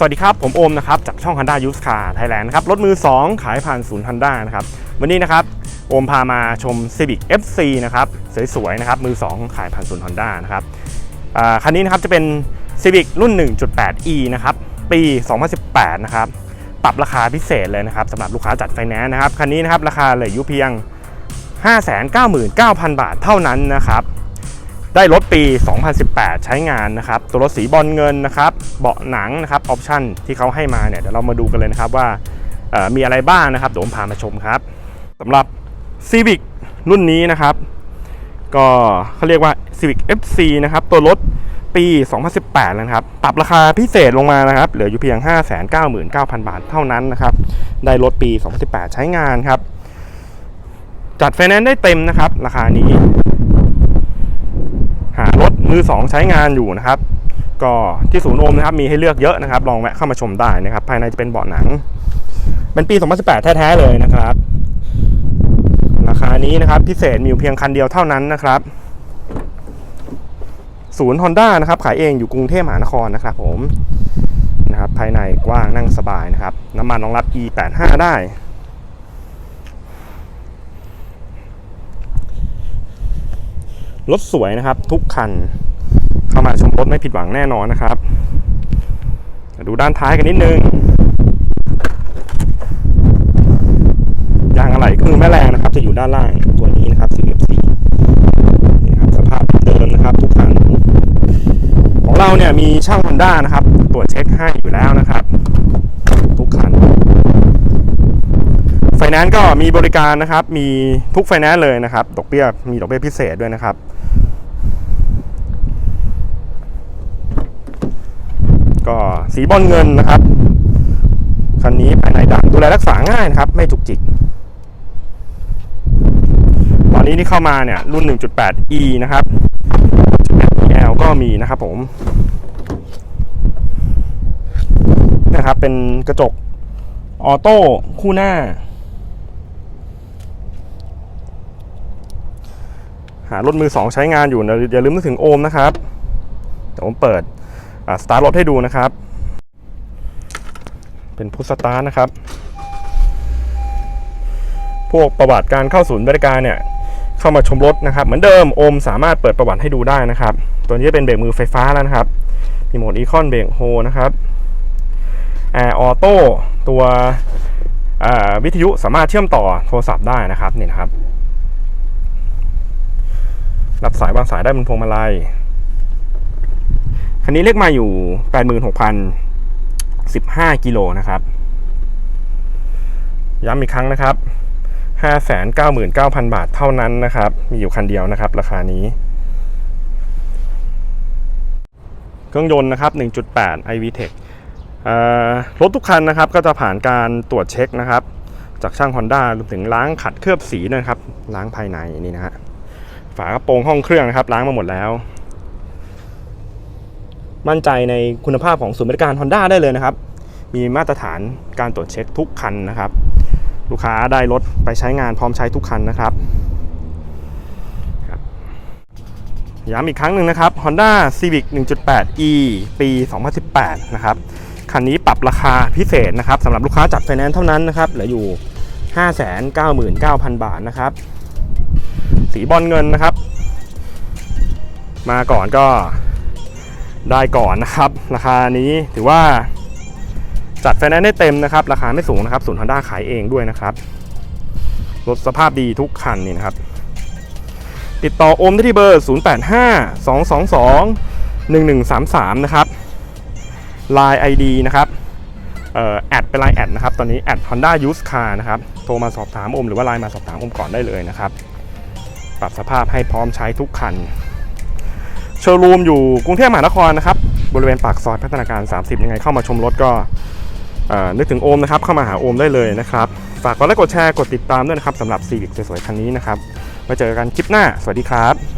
สวัสดีครับ ผมโอมนะครับจากช่อง Honda Used Car Thailand นะครับรถมือ 2 ขายผ่านศูนย์ Honda นะครับวันนี้นะครับโอมพามาชม Civic FC นะครับสวยๆนะครับมือ 2 ขายผ่านศูนย์ Honda นะครับคันนี้นะครับจะเป็น Civic รุ่น 1.8e นะครับปี 2018 นะครับปรับราคาพิเศษเลยนะครับสำหรับลูกค้าจัดไฟแนนซ์นะครับคันนี้นะครับราคาเหลืออยู่เพียง 599,000 บาทเท่านั้นนะครับ ได้รถปี 2018 ใช้งานนะครับ ตัวรถสีบอลเงินนะครับ เบาะหนังนะครับ ออปชั่นที่เขาให้มาเนี่ย เดี๋ยวเรามาดูกันเลยนะครับว่ามีอะไรบ้างนะครับเดี๋ยวผมพามาชมครับสำหรับ Civic รุ่นนี้นะครับ ก็เขาเรียกว่า Civic FC นะครับ ตัวรถปี 2018 แล้วนะครับ ปรับราคาพิเศษลงมานะครับ เหลืออยู่เพียง 599,000 บาทเท่านั้นนะครับ ได้รถปี 2018 ใช้งานครับ จัดไฟแนนซ์ได้เต็มนะครับ ราคานี้ มือ 2 ใช้งานอยู่นะครับ ก็ที่ศูนย์โอมนะครับมีให้เลือกเยอะนะครับ ลองแวะเข้ามาชมได้นะครับ ภายในจะเป็นเบาะหนัง เป็นปี 2018 แท้ ๆ เลยนะครับ ราคานี้นะครับพิเศษมีอยู่เพียงคันเดียวเท่านั้นนะครับ ศูนย์ Honda นะครับ ขายเองอยู่กรุงเทพมหานครนะครับ ผมนะครับ ภายในกว้างนั่งสบายนะครับ น้ำมันรองรับ E85 ได้ รถสวยนะครับ ทุกคัน เข้ามาชมรถไม่ผิดหวังแน่นอนนะครับ ดูด้านท้ายกันนิดนึงยางอะไหล่เครื่องแม่แรงนะครับ จะอยู่ด้านล่างตัวนี้นะครับ CFC นี่ครับสภาพเดิมนะครับ ทุกคัน ของเราเนี่ยมีช่าง Honda นะครับ ตรวจเช็คให้อยู่แล้วนะครับ ทุกคันไฟแนนซ์ก็มีบริการนะครับ มีทุกไฟแนนซ์เลยนะครับดอกเบี้ยมีดอกเบี้ยพิเศษด้วยนะครับ ก็สีบอลเงินนะครับ คันนี้ภายในด่านดูแลรักษาง่ายนะครับ ไม่จุกจิก ตอนนี้ที่เข้ามาเนี่ยรุ่น 1.8e นะครับ 1.8l ก็มีนะครับผมนะครับเป็นกระจกออโต้คู่หน้า หารถมือ2ใช้งานอยู่นะอย่าลืมนึกถึงโอมนะครับเดี๋ยวผมเปิด สตาร์ทรถให้ดูนะครับ เป็นพุทสตาร์ทนะครับ พวกประวัติการเข้าศูนย์บริการเนี่ยเข้ามาชมรถนะครับ เหมือนเดิมโอมสามารถเปิดประวัติให้ดูได้นะครับ ตัวนี้เป็นเบรกมือไฟฟ้าแล้วนะครับมีโหมดอีคอนเบรกโฮนะครับแอร์ออโต้ตัววิทยุสามารถเชื่อมต่อโทรศัพท์ได้นะครับนี่นะครับ รับสายวางสายได้บนพวงมาลัย คันนี้เรียกมาอยู่ 86,015 กิโลนะครับ ย้ำอีกครั้งนะครับ 599,000 บาทเท่านั้นนะครับ มีอยู่คันเดียวนะครับ ราคานี้ เครื่องยนต์นะครับ 1.8 iVTEC เอ่อรถทุกคันนะครับก็จะผ่านการตรวจเช็คนะครับ จากช่าง Honda รวมถึงล้างขัดเคลือบสีด้วยนะครับ ล้างภายในนี่นะฮะฝากระโปรงห้องเครื่องนะครับ ล้างมาหมดแล้ว มั่นใจในคุณภาพของศูนย์บริการ Honda ได้เลยนะครับ มีมาตรฐานการตรวจเช็คทุกคันนะครับ ลูกค้าได้รถไปใช้งานพร้อมใช้ทุกคันนะครับครับย้ำอีกครั้งหนึ่งนะครับ Honda Civic 1.8e ปี 2018 นะครับ คันนี้ปรับราคาพิเศษนะครับสำหรับลูกค้าจัดไฟแนนซ์เท่านั้นนะครับเหลืออยู่ 599,000 บาทนะครับ สีบอลเงินนะครับ มาก่อนก็ ได้ก่อนนะครับ ราคานี้ถือว่าจัดไฟแนนซ์ได้เต็มนะครับ ราคาไม่สูงนะครับศูนย์ฮอนด้าขายเองด้วยนะครับรถสภาพดีทุกคันนี่นะครับ ติดต่อโอมได้ที่เบอร์ 085222 1133 นะครับ Line ID นะครับเอ่อแอดเป็นไลน์แอดนะครับ ตอนนี้แอด Honda Used Car นะครับ โทรมาสอบถามโอมหรือว่าไลน์มาสอบถามโอมก่อนได้เลยนะครับ ปรับสภาพให้พร้อมใช้ทุกคัน โชว์รูมอยู่กรุงเทพมหานครนะครับ บริเวณปากซอยพัฒนาการ 30 ยังไงเข้ามาชมรถก็นึกถึงโอมนะครับ เข้ามาหาโอมได้เลยนะครับ ฝากกดไลค์กดแชร์กดติดตามด้วยนะครับสำหรับซีวิกสวยๆคันนี้นะครับมาเจอกันคลิปหน้า สวัสดีครับ